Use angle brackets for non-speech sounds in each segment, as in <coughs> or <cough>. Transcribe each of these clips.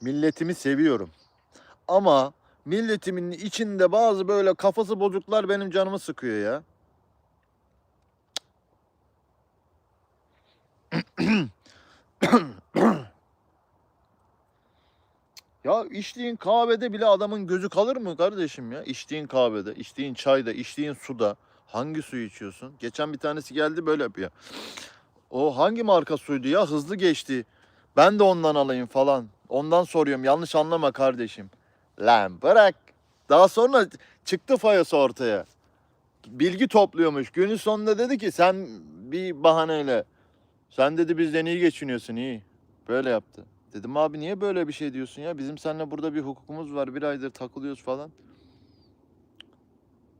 Milletimi seviyorum. Ama milletimin içinde bazı böyle kafası bozuklar benim canımı sıkıyor ya. <coughs> Ya içtiğin kahvede bile adamın gözü kalır mı kardeşim ya? İçtiğin kahvede, içtiğin çayda, içtiğin suda hangi suyu içiyorsun? Geçen bir tanesi geldi böyle yapıyor. O hangi marka suydu ya? Hızlı geçti. Ben de ondan alayım falan. Ondan soruyorum. Yanlış anlama kardeşim. Lan bırak. Daha sonra çıktı fayası ortaya. Bilgi topluyormuş. Günün sonunda dedi ki sen bir bahaneyle sen dedi bizden iyi geçiniyorsun iyi. Böyle yaptı. Dedim abi niye böyle bir şey diyorsun ya? Bizim seninle burada bir hukukumuz var. Bir aydır takılıyoruz falan.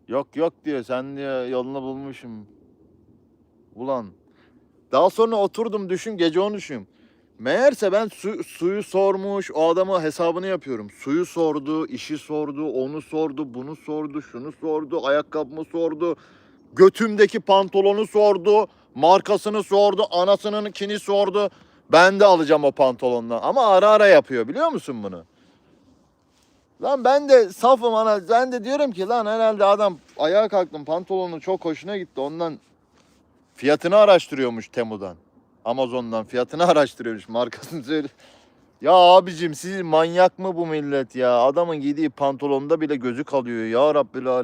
Yok yok diyor. Sen diyor yolunu bulmuşum. Ulan. Daha sonra oturdum düşün gece onu düşünüyorum. Meğerse ben su- suyu sormuş, o adama hesabını yapıyorum. Suyu sordu, işi sordu, onu sordu, bunu sordu, şunu sordu, ayakkabımı sordu. Götümdeki pantolonu sordu, markasını sordu, anasınınkini sordu. Ben de alacağım o pantolondan. Ama ara ara yapıyor biliyor musun bunu? Lan ben de safım ana. Ben de diyorum ki lan herhalde adam ayağa kalktım pantolonu çok hoşuna gitti. Ondan fiyatını araştırıyormuş Temu'dan. Amazon'dan fiyatını <laughs> araştırıyormuş markasını söyle. Ya abicim siz manyak mı bu millet ya? Adamın giydiği pantolonda bile gözü kalıyor ya Rabbil Alem.